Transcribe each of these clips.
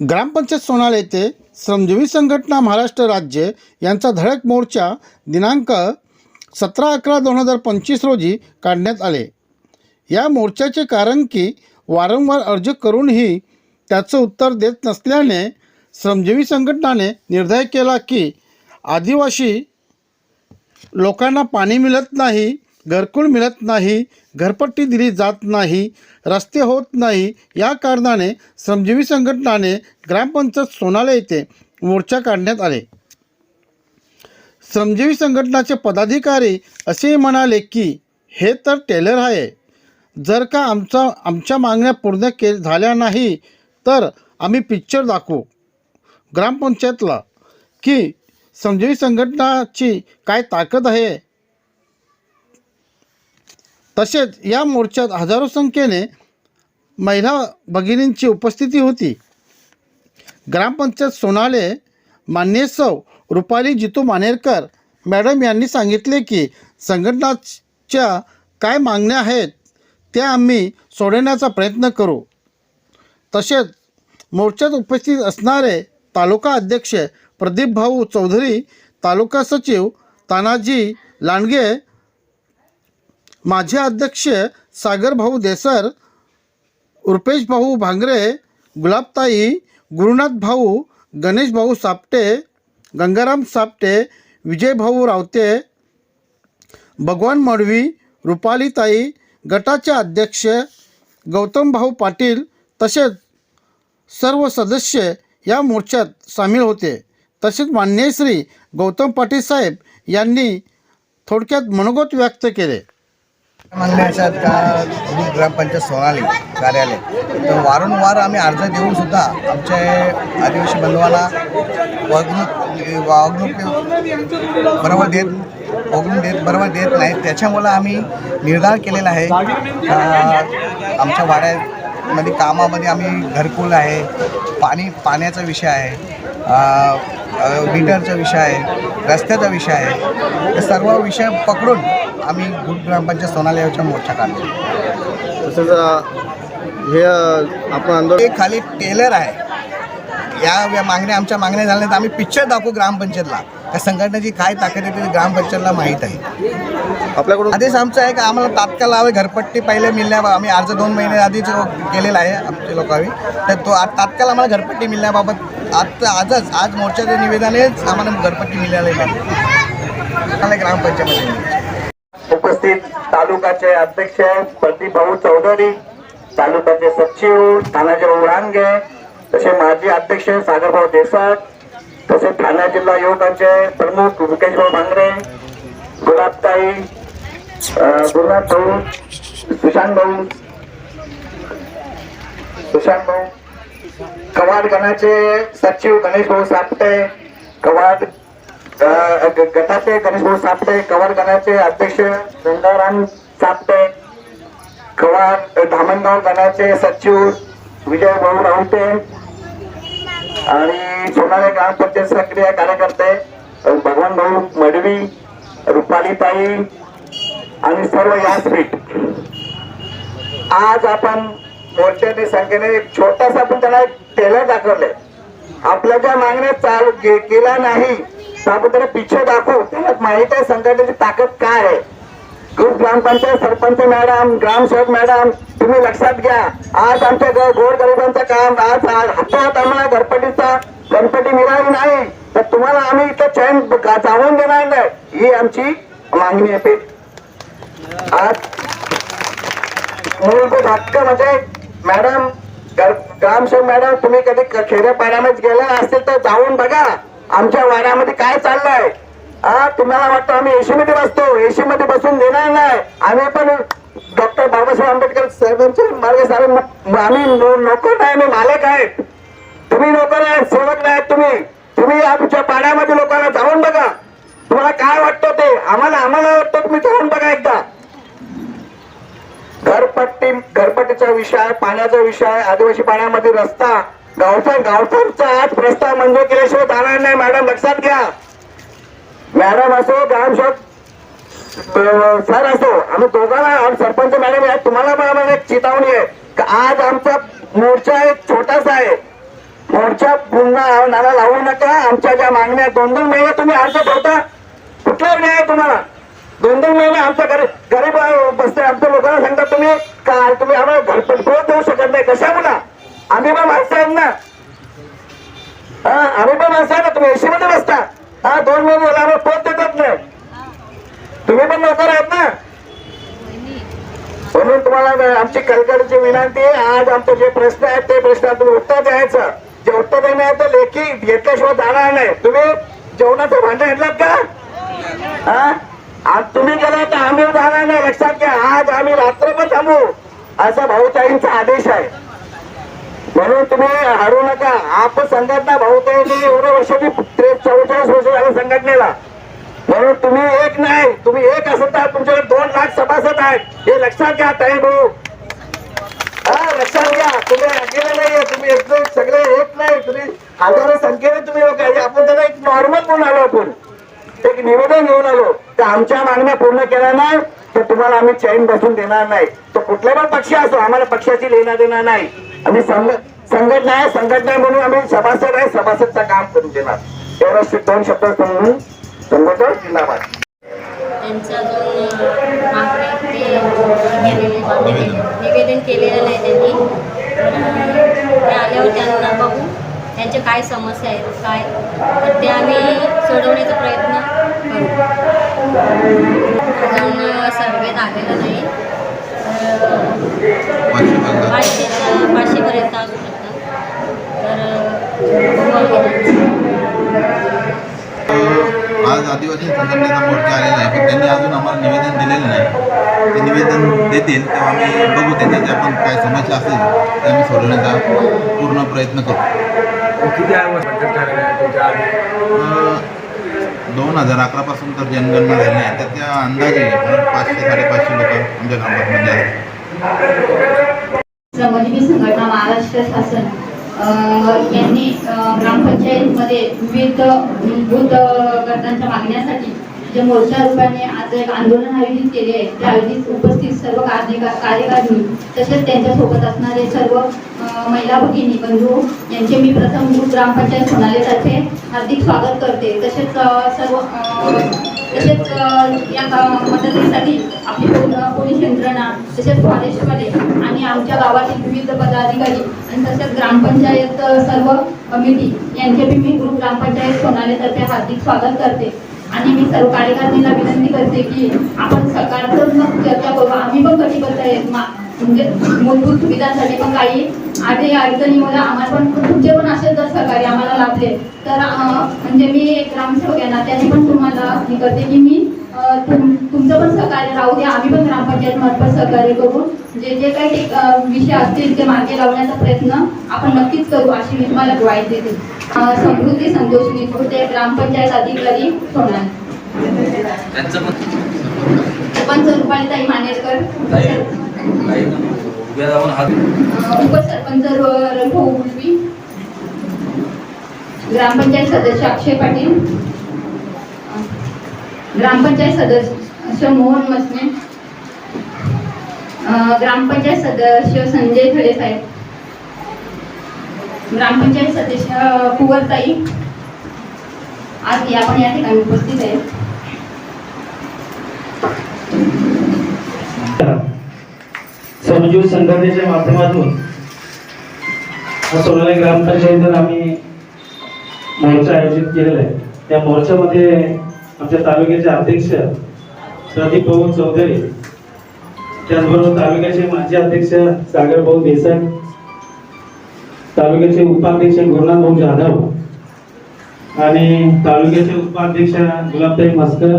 ग्रामपंचायत सोनाळ येथे श्रमजीवी संघटना महाराष्ट्र राज्य यांचा धडक मोर्चा दिनांक सतरा अकरा दोन हजार पंचवीस रोजी काढण्यात आले. या मोर्चाचे कारण की वारंवार अर्ज करूनही त्याचं उत्तर देत नसल्याने श्रमजीवी संघटनाने निर्धार केला की आदिवासी लोकांना पाणी मिळत नाही घरकुल मिळत नाही घरपट्टी दिली जात नाही रस्ते होत नाही. या कारणाने श्रमजीवी संघटनाने ग्रामपंचायत सोनाला येथे मोर्चा काढण्यात आले. श्रमजीवी संघटनाचे पदाधिकारी असेही म्हणाले की हे तर टेलर आहे. जर का आमचा आमच्या मागण्या पूर्ण के झाल्या नाही तर आम्ही पिक्चर दाखवू. ग्रामपंचायतला की श्रमजीवी संघटनाची काय ताकद आहे? तसेच या मोर्चात हजारो संख्येने महिला भगिनींची उपस्थिती होती. ग्रामपंचायत सोनाले मान्य सौ रुपाली जितू मानेरकर मॅडम यांनी सांगितले की संघटनाच्या काय मागण्या आहेत त्या आम्ही सोडवण्याचा प्रयत्न करू. तसेच मोर्चात उपस्थित असणारे तालुका अध्यक्ष प्रदीप भाऊ चौधरी तालुका सचिव तानाजी लांडगे माझे अध्यक्ष सागरभाऊ देसर रुपेश भाऊ भांगरे गुलाबताई गुरुनाथ भाऊ गणेश भाऊ सापटे गंगाराम सापटे विजयभाऊ रावते भगवान मडवी रुपालीताई गटाचे अध्यक्ष गौतमभाऊ पाटील तसेच सर्व सदस्य या मोर्चात सामील होते. तसेच मान्य श्री गौतम पाटील साहेब यांनी थोडक्यात मनोगत व्यक्त केले. मागण्या आहेत का? ग्रामपंचायत सोनाली कार्यालय. तर वारंवार आम्ही अर्ज देऊन सुद्धा आमचे आदिवासी बंधवांना वागणूक वागणूक बरोबर देत वागणूक देत बरोबर देत नाही त्याच्यामुळं आम्ही निर्धार केलेला आहे. आमच्या वाड्यामध्ये कामामध्ये आम्ही घरकुल आहे. पाणी पाण्याचा विषय आहे. मीटरचा विषय आहे रस्त्याचा विषय आहे. हे सर्व विषय पकडून आम्ही ग्रामपंचायत सोनालयाचा मोर्चा काढतो तसंच हे आपण आंदोलन खाली टेलर आहे. या या मागण्या आमच्या मागण्या झाल्या तर आम्ही पिक्चर दाखवू ग्रामपंचायतला. त्या संघटनेची काय ताकद आहे ते ग्रामपंचायतला माहीत आहे. आपल्याकडून आदेश आमचा आहे का? आम्हाला तात्काळ हवे घरपट्टी पहिले मिळण्या आम्ही अर्ज दोन महिने आधीच केलेला आहे आमच्या लोकांनी तर तो तात्काळ आम्हाला घरपट्टी मिळण्याबाबत आज आजच आज मोर्चाचं निवेदनच आम्हाला गणपती मिळालेली आहे ग्रामपंचायत उपस्थित तालुकाचे अध्यक्ष प्रदीप भाऊ चौधरी तालुकाचे सचिव तानाजीराव उरांगे तसे माजी अध्यक्ष सागरभाऊ देसाई तसे ठाणे जिल्हा युवकांचे प्रमुख मुकेशभाऊ भांगरे गुलाबताई गुरुनाथ भाऊ सुशांत भाऊ सुशांत भाऊ कवाड गणाचे सचिव गणेश भाऊ सापटे कवाड ग- गटाचे गणेश भाऊ सापटे कवाड गणाचे अध्यक्ष गंगाराम सापटे कवाड धामणगाव गणाचे सचिव विजय भाऊ रावते आणि सोनारे ग्रामपंचायत सक्रिय कार्यकर्ते भगवान भाऊ मडवी रुपालीताई आणि सर्व यासपीठ आज आपण मोर्चाने संख्येने एक छोटासा आपण त्यांना एक त्याला दाखवलंय. आपल्या ज्या मागण्या चालू केला नाही त्याबद्दल पिछे दाखवू. त्याला माहीत आहे संघटनेची ताकद काय आहे. ग्रुप ग्रामपंचायत सरपंच मॅडम ग्रामसेवक मॅडम तुम्ही लक्षात घ्या. आज आमच्या ग- गोरगरिबांचं काम आज हातात आम्हाला घरपट्टीचा गणपती मिळाली नाही. तर तुम्हाला आम्ही इथं चैन ग- देणार नाही. ही आमची मागणी आहे. आज मूलभूत हक्क म्हणजे मॅडम गर- ग्रामसेवक मॅडम तुम्ही कधी खेड्यापाड्यामध्ये गेला असतील तर जाऊन बघा. आमच्या वाड्यामध्ये काय चाललंय? हा तुम्हाला वाटतं आम्ही एसी मध्ये बसतो. एसी मध्ये बसून देणार नाही. आम्ही पण डॉक्टर बाबासाहेब आंबेडकर साहेबांचे मार्ग साहेब आम्ही नोकर नाही आम्ही मालक आहेत. तुम्ही नोकर आहेत सेवक नाही तुम्ही. तुम्ही आमच्या पाड्यामध्ये लोकांना जाऊन बघा. तुम्हाला काय वाटतं ते? आम्हाला आम्हाला वाटतं तुम्ही जाऊन बघा एकदा. घरपट्टी घरपट्टीचा विषय पाण्याचा विषय आदिवासी पाण्यामध्ये रस्ता गावचा गावठाणचा आज प्रस्ताव मंजूर केल्याशिवाय जाणार नाही. मॅडम लक्षात घ्या. मॅडम असो ग्रामसेवक सर असो आम्ही दोघांना आणि सरपंच मॅडम आहे तुम्हाला पण एक चेतावणी आहे आज आमचा मोर्चा एक छोटासा आहे. मोर्चा पुन्हा नाला लावू नका आमच्या ज्या मागण्या दोन दोन महिने तुम्ही अर्ज ठेवता कुठला न्याय आहे तुम्हाला? दोन दोन महिने आमच्या घरी गरीब बसते. आमच्या लोकांना सांगतात तुम्ही काय? तुम्ही आम्हाला घरपण पोहोच देऊ शकत नाही. कशा मुला आम्ही पण माणसं आहेत ना. हा आम्ही पण माणसं आहे ना. तुम्ही एसी मध्ये बसता. हा दोन महिने झाला आम्हाला पोहोच देतात नाही तुम्ही पण नोकर आहेत ना. म्हणून तुम्हाला आमची कलकडची विनंती आहे. आज आमचे जे प्रश्न आहेत ते प्रश्न तुम्ही उत्तर द्यायचं. जे उत्तर देणार आहे ते लेखी घेतल्याशिवाय जाणार नाही. तुम्ही जेवणाचं भांडण घेतलात का? हा? आज तुम्ही गेला तर आम्ही जाणार नाही. लक्षात घ्या आज आम्ही रात्रभर थांबू. असा भाऊताईंचा आदेश आहे. म्हणून तुम्ही हरू नका. आप संघटना भाऊताईंनी एवढे वर्षाची त्रेस चौचाळीस वर्ष झालं संघटनेला. म्हणून तुम्ही एक नाही तुम्ही एक असत आहात तुमच्याकडे दोन लाख सभासद आहेत. हे लक्षात घ्या ताई भाऊ. हा लक्षात घ्या. तुम्ही अकेले नाहीये तुम्ही एकदम सगळे एक नाही. तुम्ही हजारो संख्येने तुम्ही लोक आपण त्यांना एक नॉर्मल म्हणून आलो आपण. एक निवेदन घेऊन आलो. तर आमच्या मागण्या पूर्ण केल्या नाही तर तुम्हाला आम्ही चैन बसून देणार नाही. तो कुठला पण पक्ष असो आम्हाला पक्षाची लेना देणार नाही. आम्ही संघ संघटना आहे संघटना म्हणून आम्ही सभासद आहे सभासदचं काम करून देणार. एवढं दोन शब्द म्हणून संघटन जिल्हाबाद निवेदन केलेलं नाही त्यांनी. आल्यावर त्यांना बघू त्यांचे काय समस्या आहेत काय? तर ते आम्ही सोडवण्याचा प्रयत्न करू. अजून सर्वेत आलेलं नाही. तर पाचशेच्या पाचशेपर्यंत असू शकतात. तर. आज आदिवासी संघटनेचा मोर्चा आलेला आहे पण त्यांनी अजून आम्हाला निवेदन दिलेलं नाही. ते निवेदन देतील तेव्हा आम्ही बघू त्यांच्या ज्या पण काय समस्या असेल ते आम्ही सोडवण्याचा पूर्ण प्रयत्न करू. किती आहे बचत झालेलं आहे तुमच्या आधी? अं, दोन हजार अकरापासून तर जनगणना झाली आहे. तर त्या अंदाजे पाचशे साडेपाचशे लोक आमच्या गावामध्ये आहेत. श्रमजीवी संघटना महाराष्ट्र शासन अ, यांनी ग्रामपंचायतमध्ये विविध मूलभूत गरजांच्या मागण्यासाठी जे मोर्चा रूपाने आज एक आंदोलन आयोजित केले आहे त्या आयोजित उपस्थित सर्व कार्यकारिणी तसेच त्यांच्यासोबत असणारे सर्व महिला भगिनी बंधू यांचे मी प्रथम ग्रामपंचायत सोनालेतर्फे हार्दिक स्वागत करते. तसेच सर्व तसेच या मदतीसाठी आपली पोलीस यंत्रणा तसेच फॉरेस्टवाले आणि आमच्या गावातील विविध पदाधिकारी आणि तसेच ग्रामपंचायत सर्व कमिटी यांचे बी मी ग्रुप ग्रामपंचायत सोनालेतर्फे हार्दिक स्वागत करते. आणि मी सर्व कार्यकारिणीला विनंती करते की आपण सकारात्मक चर्चा करू. आम्ही पण कटिबद्ध आहेत म्हणजे मूलभूत सुविधांसाठी पण काही आधी अडचणी मला आम्हाला पण तुमचे पण असे जर सहकार्य आम्हाला लाभले. तर म्हणजे मी एक ग्रामसेवक आहे ना त्याने पण तुम्हाला हे करते की मी तुमचं पण सहकार्य राहू द्या. आम्ही पण ग्रामपंचायत मार्फत सहकार्य करू. जे जे काही विषय असतील ते मार्गी लावण्याचा प्रयत्न आपण नक्कीच करू अशी मी तुम्हाला ग्वाही देते. समृद्धी संतोष निकृते ग्रामपंचायत अधिकारी सोनार सरपंच रुपालीताई मानेरकर. उपसरपंच रघु ग्रामपंचायत सदस्य अक्षय पाटील. ग्रामपंचायत सदस्य मोहन मसने. ग्रामपंचायत सदस्य संजय थळे साहेब. ग्रामपंचायत सदस्य कुवरताई. आज या आपण या ठिकाणी उपस्थित आहेत. समजीव संघटनेच्या माध्यमातून सोनाली ग्रामपंचायतीवर आम्ही मोर्चा आयोजित केलेला आहे. त्या मोर्चामध्ये आमच्या तालुक्याचे अध्यक्ष प्रदीप भाऊ चौधरी त्याचबरोबर तालुक्याचे माजी अध्यक्ष सागर भाऊ देसाई तालुक्याचे उपाध्यक्ष गुरुनाथ भाऊ जाधव आणि तालुक्याचे उपाध्यक्ष गुलाबताई मस्कर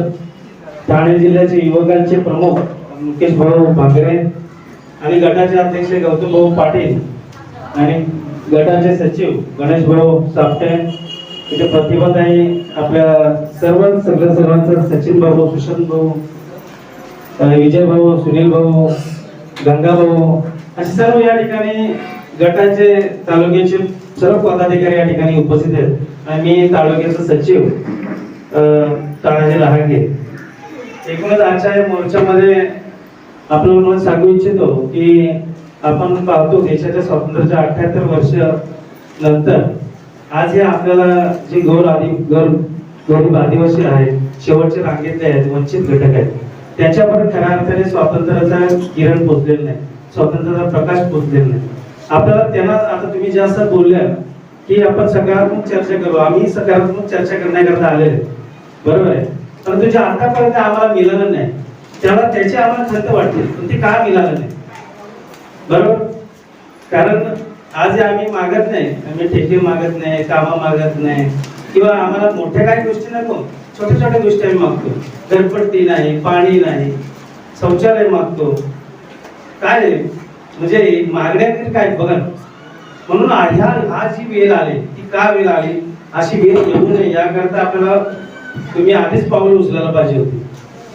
ठाणे जिल्ह्याचे युवकांचे प्रमुख मुकेश भाऊ भाकरे आणि गटाचे अध्यक्ष गौतम भाऊ पाटील आणि गटाचे सचिव गणेश भाऊ सापटे तिथे प्रतिभा प्रतिभाताई आपल्या सर्व सगळ्या सर्वांचं सचिन भाऊ सुशांत भाऊ विजय भाऊ सुनील भाऊ गंगा भाऊ असे सर्व या ठिकाणी गटाचे तालुक्याचे सर्व पदाधिकारी या ठिकाणी उपस्थित आहेत. आणि मी तालुक्याचा सचिव तानाजी लहांगे. एकूणच आजच्या या मोर्चामध्ये आपण सांगू इच्छितो की आपण पाहतो देशाच्या स्वातंत्र्याच्या अठ्याहत्तर वर्ष नंतर आज हे आपल्याला जे गौर आदि गौर गरीब आदिवासी आहेत शेवटचे रांगेतले आहेत वंचित घटक आहेत त्याच्यापर्यंत खऱ्या अर्थाने स्वातंत्र्याचा किरण पोचलेला नाही. स्वातंत्र्याचा प्रकाश पोचलेला नाही. आपल्याला त्यांना आता तुम्ही जास्त बोलल्या की आपण सकारात्मक चर्चा करू आम्ही सकारात्मक चर्चा करण्याकरता आलेले बरोबर आहे? परंतु जे आतापर्यंत आम्हाला मिळालं नाही त्याला त्याची आम्हाला खर्च वाटते पण ते का मिळालं नाही? बरोबर? कारण आज आम्ही मागत नाही आम्ही ठेके मागत नाही कामं मागत नाही. किंवा आम्हाला मोठ्या काही गोष्टी नको छोट्या छोट्या गोष्टी आम्ही मागतो. घरपट्टी नाही पाणी नाही शौचालय मागतो. काय आहे? म्हणजे मागण्या तरी काय बघा. म्हणून ह्या हा जी वेळ आली ती का वेळ आली? अशी वेळ येऊ नये याकरता आपल्याला तुम्ही आधीच पाऊल उचलायला पाहिजे होते.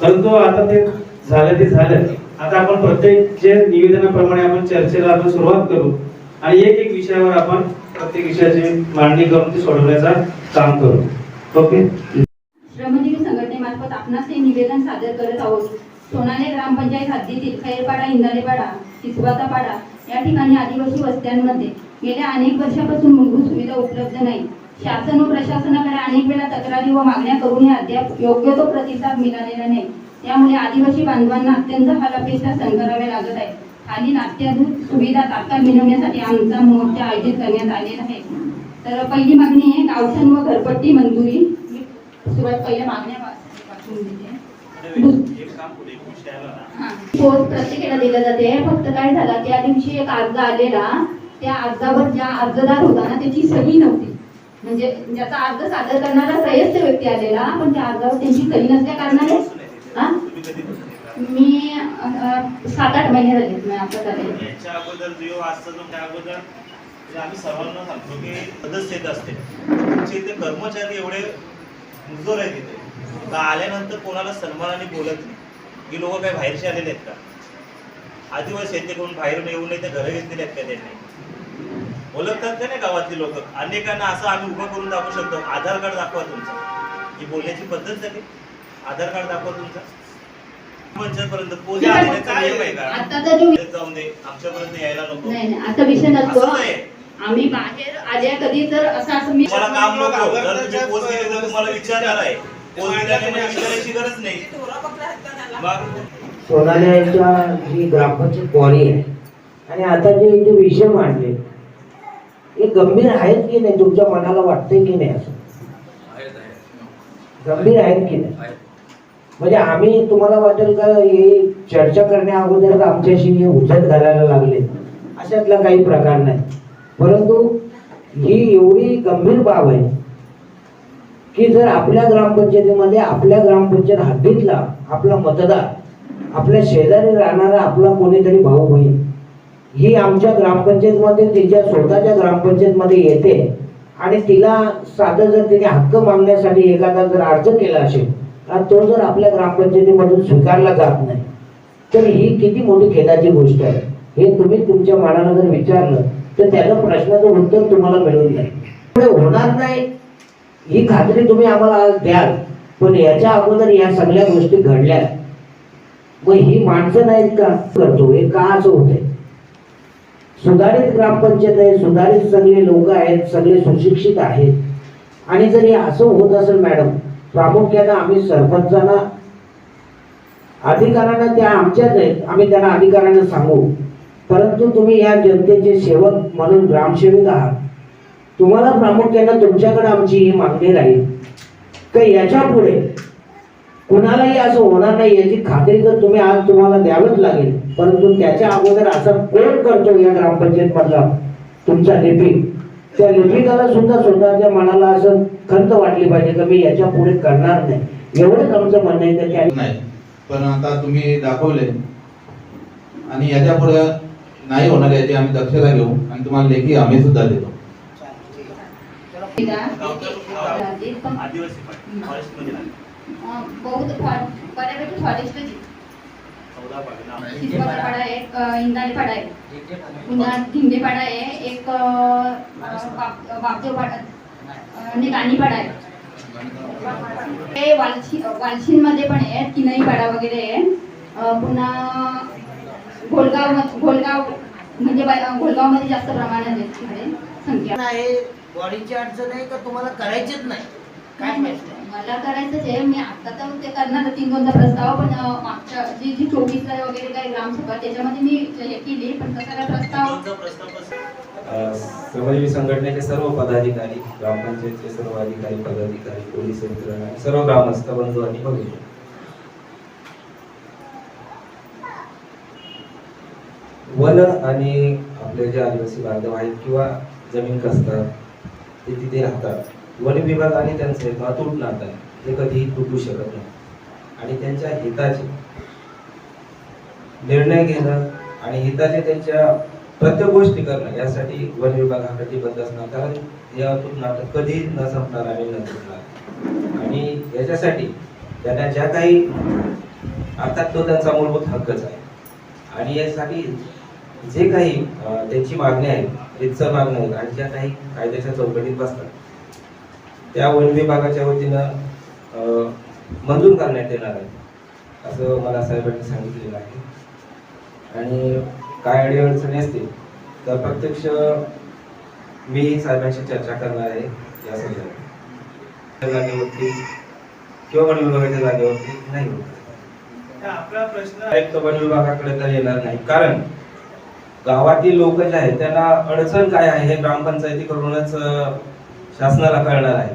परंतु आता ते झालं ते झालं. आता आपण प्रत्येक जे निवेदनाप्रमाणे आपण चर्चेला आपण सुरुवात करू. आणि एक एक विषयावर आपण प्रत्येक विषयाची मांडणी करून ती सोडवण्याचा काम करू. ओके? श्रमजीवी संघटनेमार्फत आपणास हे निवेदन सादर करत आहोत. सोनाले ग्रामपंचायत हद्दीतील खैरपाडा इंदालेपाडा किसबातापाडा या ठिकाणी आदिवासी वस्त्यांमध्ये गेल्या अनेक वर्षापासून मूलभूत सुविधा उपलब्ध नाही. शासन व प्रशासनाकडे अनेक वेळा तक्रारी व मागण्या करूनही अद्याप योग्य तो प्रतिसाद मिळालेला नाही. त्यामुळे आदिवासी बांधवांना अत्यंत हालापेष्टा सहन कराव्या लागत आहे. खालील अत्याधुनिक सुविधा तात्काळ मिळवण्यासाठी आमचा मोर्चा आयोजित करण्यात आलेला आहे. तर पहिली मागणी आहे गावठण व घरपट्टी मंजुरी. सुरुवात पहिल्या मागण्या प्रत्येकाला दिलं जाते. फक्त काय झालं त्या दिवशी एक अर्ज आलेला. त्या अर्जावर ज्या अर्जदार होता ना त्याची सही नव्हती. म्हणजे ज्याचा अर्ज सादर करणारा प्रयस्थ व्यक्ती आलेला पण त्या अर्जावर त्यांची सही नसल्या कारणाने हा? मी सात आठ महिने झाले आता आपलं याच्या अगोदर जिओ असतं जो त्या अगोदर आम्ही सर्वांना सांगतो की सदस्य येत असते तुमचे इथे कर्मचारी एवढे मुजोर आहेत इथे का आल्यानंतर कोणाला सन्मानाने बोलत नाही? की लोक काय बाहेरचे आलेले आहेत का? आदिवासी आहेत ते कोण बाहेरून येऊ नये ते घरं घेतलेले आहेत का त्यांनी? ओळखतात का नाही गावातले लोक? अनेकांना असं आम्ही उभं करून दाखवू शकतो. आधार कार्ड दाखवा तुमचं. ही बोलण्याची पद्धत झाली. आधार कार्ड दाखवा तुमचं पंचायतपर्यंत पोहोचा आलेल्याचा नियम आहे का आता विषय नसतो. आम्ही बाहेर आल्या कधी तर असं असं मी तुम्हाला काम नको. जर तुम्ही पोच केले तर तुम्हाला विचारणार आहे पोच विचारायची गरज नाही. मग? सोनाल्याच्या जी ग्रामपंचायत बॉडी आहे. आणि आता जे इथे विषय मांडले हे गंभीर आहेत की नाही? तुमच्या मनाला वाटतंय की नाही असं? गंभीर आहेत की नाही? म्हणजे आम्ही तुम्हाला वाटेल का हे चर्चा करण्या अगोदर आमच्याशी हे उजत घालायला लागले. अशातला काही प्रकार नाही. परंतु ही एवढी गंभीर बाब आहे की जर आपल्या ग्रामपंचायतीमध्ये आपल्या ग्रामपंचायत हद्दीतला आपला मतदार आपल्या शेजारी राहणारा आपला कोणीतरी भाऊ बहीण ही आमच्या ग्रामपंचायतमध्ये तिच्या स्वतःच्या ग्रामपंचायतमध्ये येते आणि तिला साधं जर तिने हक्क मागण्यासाठी एखादा जर अर्ज केला असेल आणि तो जर आपल्या ग्रामपंचायतीमधून स्वीकारला जात नाही तर ही किती मोठी खेदाची गोष्ट आहे. हे तुम्ही तुमच्या मनाला जर विचारलं तर त्याचं प्रश्नाचं उत्तर तुम्हाला मिळून जाईल. पुढे होणार नाही ही खात्री तुम्ही आम्हाला आज द्याल पण याच्या अगोदर या सगळ्या गोष्टी घडल्या. मग ही माणसं नाहीत का? करतो हे का असं होत सुधारित ग्रामपंचायत आहे सुधारित सगळे लोक आहेत सगळे सुशिक्षित आहेत. आणि जर हे असं होत असेल मॅडम प्रामुख्यानं आम्ही सरपंचांना अधिकाऱ्यांना त्या आमच्याच आहेत. आम्ही त्यांना अधिकाऱ्यांना सांगू. परंतु तुम्ही या जनतेचे सेवक म्हणून ग्रामसेवक आहात. तुम्हाला प्रामुख्यानं तुमच्याकडे आमची ही मागणी राहील. का याच्यापुढे कुणालाही असं होणार नाही याची खात्री तर तुम्ही आज तुम्हाला द्यावंच लागेल. परंतु त्याच्या अगोदर असं कोण करतो या ग्रामपंचायत मधला तुमचा लिपिक त्या लिपिकाला सुद्धा स्वतःच्या मनाला असं खंत वाटली पाहिजे का मी याच्यापुढे करणार नाही. एवढंच आमचं म्हणणं आहे की त्या नाही पण आता तुम्ही दाखवले. आणि याच्यापुढे नाही होणार याची आम्ही दक्षता घेऊ. आणि तुम्हाला लेखी आम्ही सुद्धा देतो. बहुत बऱ्यापैकी फॉरेस्टची किसबातापाडा आहे इंदालेपाडा आहे. पुन्हा धिंडेपाडा आहे एक बापदेवपाडा आणि गाणीपाडा आहे. हे वालशी वालशीनमध्ये पण आहे किनईपाडा वगैरे आहे. पुन्हा घोलगाव घोलगाव म्हणजे घोलगावमध्ये जास्त प्रमाणात आहे तिकडे संख्या. आहे बॉडीची अडचण आहे का? तुम्हाला करायचीच नाही. काय आहे? मला करायचंच आहे मी आता तर ते करणार तीन दोनदा प्रस्ताव पण मागच्या जी जी चोवीस वगैरे काही ग्रामसभा त्याच्यामध्ये मी हे केली पण तसा काय प्रस्ताव दोनचा कसं? श्रमजीवी संघटनेचे सर्व पदाधिकारी ग्रामपंचायतचे सर्व अधिकारी पदाधिकारी पोलीस यंत्रणा आणि सर्व ग्रामस्थ बंधू आणि भगिनी. वन आणि आपले जे आदिवासी बांधव आहेत किंवा जमीन कसतात ते तिथे राहतात. वन विभाग आणि त्यांचे एक अतूट नातं आहे कधीही तुटू शकत नाही. आणि त्यांच्या हिताचे निर्णय घेणं आणि हिताचे त्यांच्या प्रत्येक गोष्टी करणं यासाठी वन विभाग हा कटिबद्ध असणार. कारण हे अतूट नाटक कधी न संपणार आणि न तुटणार. आणि याच्यासाठी त्यांना ज्या काही अर्थात तो त्यांचा मूलभूत हक्कच आहे. आणि यासाठी जे काही त्यांची मागणी आहे रितसर मागणी आहेत आणि ज्या काही कायद्याच्या चौकटीत बसतात त्या वन विभागाच्या वतीनं मंजूर करण्यात येणार आहे. असं मला साहेबांनी सांगितलेलं आहे. आणि काय अडीअडचणी असतील तर प्रत्यक्ष मी साहेबांशी चर्चा करणार आहे या संदर्भात. जागेवरती किंवा वन विभागाच्या जागेवरती नाही आपला प्रश्न वन विभागाकडे तर येणार नाही. कारण गावातील लोक जे आहेत त्यांना अडचण काय आहे हे ग्रामपंचायतीकडूनच शासनाला कळणार आहे.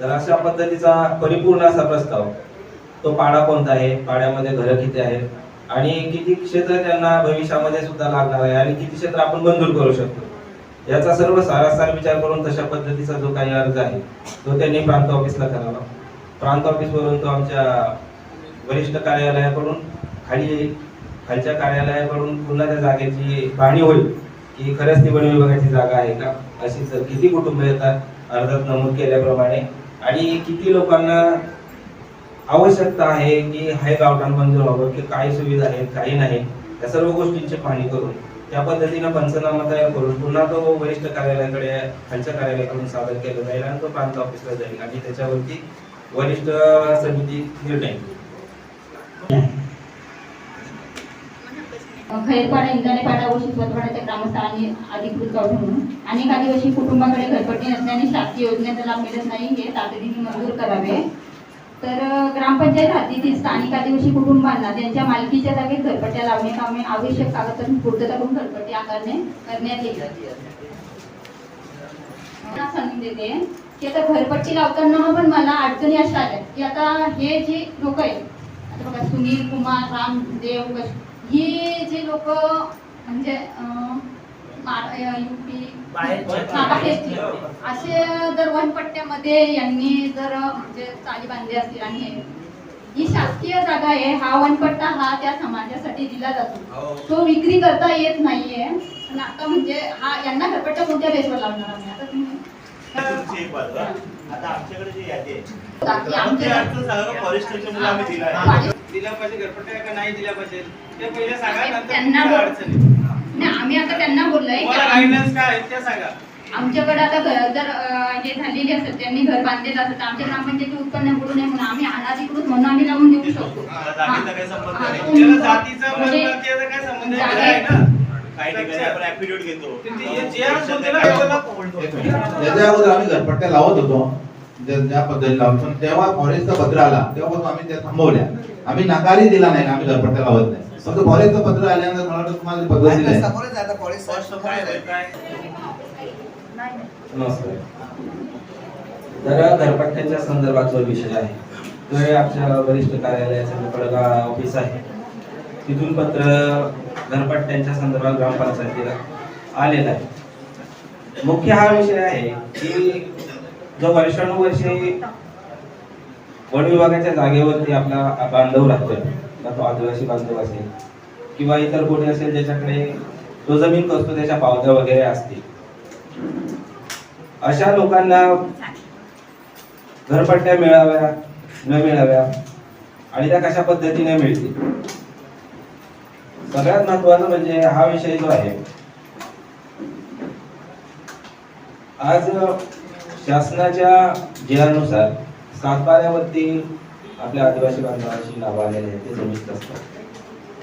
तर अशा पद्धतीचा परिपूर्ण असा प्रस्ताव. तो पाडा कोणता आहे? पाड्यामध्ये घरं किती आहेत? आणि किती क्षेत्र त्यांना भविष्यामध्ये सुद्धा लागणार आहे? आणि किती क्षेत्र आपण मंजूर करू शकतो? याचा सर्व सारासार विचार करून तशा पद्धतीचा जो काही अर्ज आहे तो त्यांनी प्रांत ऑफिसला करावा. प्रांत ऑफिसवरून तो आमच्या वरिष्ठ कार्यालयाकडून खाली खालच्या कार्यालयाकडून पुन्हा त्या जागेची पाहणी होईल की खरंच ती वन विभागाची जागा आहे का? अशी जर किती कुटुंब येतात? अर्जात नमूद केल्याप्रमाणे आणि किती लोकांना आवश्यकता आहे की हे गावठाण मंजूर व्हावं की काय सुविधा आहेत काही नाही या सर्व गोष्टींची पाहणी करून त्या पद्धतीनं पंचनामा तयार करून पुन्हा तो वरिष्ठ कार्यालयाकडे खालच्या कार्यालयाकडून सादर केला जाईल आणि तो प्रांत ऑफिसला जाईल आणि त्याच्यावरती वरिष्ठ समिती निर्णय घेईल. खैरपाडा इंदाने पाडा व शिकवतवाड्याच्या ग्रामस्थांनी अधिकृत गावठी म्हणून अनेक आदिवासी कुटुंबाकडे घरपट्टी नसल्याने शासकीय योजनेचा लाभ मिळत नाही हे तातडीने मंजूर करावे. तर ग्रामपंचायत हद्दीतील स्थानिक आदिवासी कुटुंबांना त्यांच्या मालकीच्या जागेत घरपट्ट्या लावणे कामे आवश्यक कागदपत्र पूर्तता करून घरपट्टी आकारणे करण्यात येईल संधी देते की आता घरपट्टी लावताना पण मला अडचणी अशा आल्या की आता हे जे लोक आहेत आता बघा सुनील कुमार रामदेव कश- ही जी लोक म्हणजे युपी बाहेरचे. हा. असे जर वनपट्ट्यामध्ये यांनी जर म्हणजे चाली बांधली असतील आणि हे ही शासकीय जागा आहे हा वनपट्टा हा त्या समाजासाठी दिला जातो तो विक्री करता येत नाहीये पण आता म्हणजे हा यांना घरपट्टा कोणत्या बेसवर लावणार आम्ही आता तुम्ही हा. आता आमच्याकडे जी यादी आहे. बाकी ते आमच्या अडचण सांगा का फॉरेस्टरच्या मुलं आम्ही दिला आहे. दिल्या पाहिजे घरपट्ट्या का नाही दिल्या पाहिजे? ते पहिले सांगा नंतर त्यांना तुमच्या बोल- अडचणी. नाही आम्ही आता त्यांना बोललोय की तुम्हाला आम- गाईडन्स काय आहे ते सांगा. आमच्याकडे आता घर जर हे झालेली असेल त्यांनी घर बांधलेलं असेल तर आमच्या ग्रामपंचायती उत्पन्न बुडू नये म्हणून आम्ही अनाधिकृत म्हणून आम्ही लावून देऊ शकतो. हा, जातीचा म्हणजे काय संबंध जागे- आहे ना? काही ठिकाणी आपण घेतो. त्याच्या अगोदर आम्ही घरपट्ट्या लावत होतो ज्या पद्धतीने लावत पण तेव्हा फॉरेस्टचा पत्र आला. तेव्हापासून आम्ही त्या थांबवल्या. आम्ही नकारही दिला नाही आम्ही घरपट्ट्या लावत नाही. फक्त फॉरेस्टचं पत्र आल्यानंतर मला वाटतं तुम्हाला ती पद्धत दिली नमस्कार. तर घरपट्ट्याच्या संदर्भात जो विषय आहे. तो हे आमच्या वरिष्ठ कार्यालयाचं कडगा ऑफिस आहे तिथून पत्र घरपट्ट्यांच्या संदर्भात ग्रामपंचायतीला आलेला आहे. मुख्य हा विषय आहे की जो वर्षानुवर्षे वन विभागाच्या जागेवरती आपला बांधव राहतोय तो आदिवासी बांधव असेल किंवा इतर कोणी असेल ज्याच्याकडे तो जमीन कसतो त्याच्या पावत्या वगैरे असतील. अशा लोकांना घरपट्ट्या मिळाव्या न मिळाव्या आणि त्या कशा पद्धतीने मिळतील? सगळ्यात महत्वाचं म्हणजे हा विषय जो आहे आज शासनाच्या जिल्ह्यानुसार सातबाऱ्यावरती आपल्या आदिवासी बांधवांची नावं आलेली आहेत ते जमीन असतात.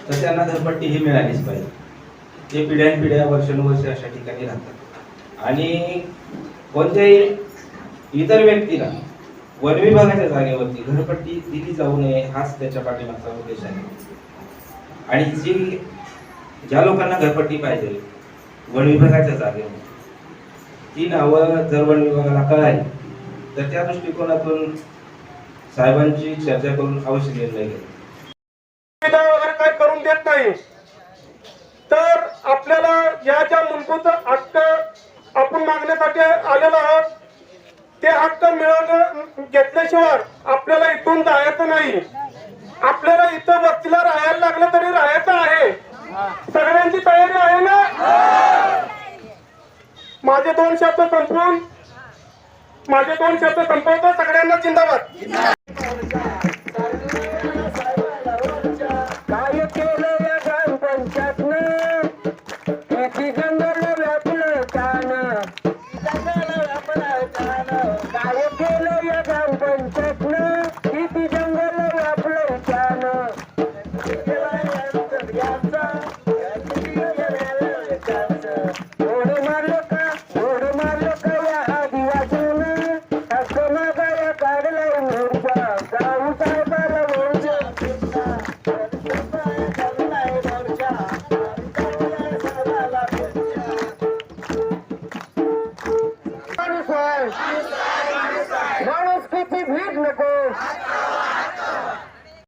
तर त्यांना धरपट्टी ही मिळालीच पाहिजे. ते पिढ्यानपिढ्या वर्षानुवर्ष अशा ठिकाणी राहतात. आणि कोणत्याही इतर व्यक्तीला वन विभागाच्या जागेवरती घरपट्टी दिली जाऊ नये हाच त्याच्या पाठीमागचा उद्देश आहे. आणि जी ज्या लोकांना घरपट्टी पाहिजे वन विभागाच्या जागेवर. ती नावं जर वन विभागाला कळाली तर त्या दृष्टिकोनातून साहेबांची चर्चा करून आवश्यक निर्णय घेईल वगैरे काय करून देत नाही. तर आपल्याला या ज्या मूलभूत हक्क आपण मागण्यासाठी आलेलो आहोत ते हक्क मिळवणं घेतल्याशिवाय आपल्याला इथून जायचं नाही. आपल्याला इथं वस्तीला राहायला लागलं तरी राहायचं आहे. सगळ्यांची तयारी आहे ना? माझे दोन शब्द संपवून माझे दोन शब्द संपवतो सगळ्यांना जिंदाबाद. काय केलं या ग्रामपंचायतनं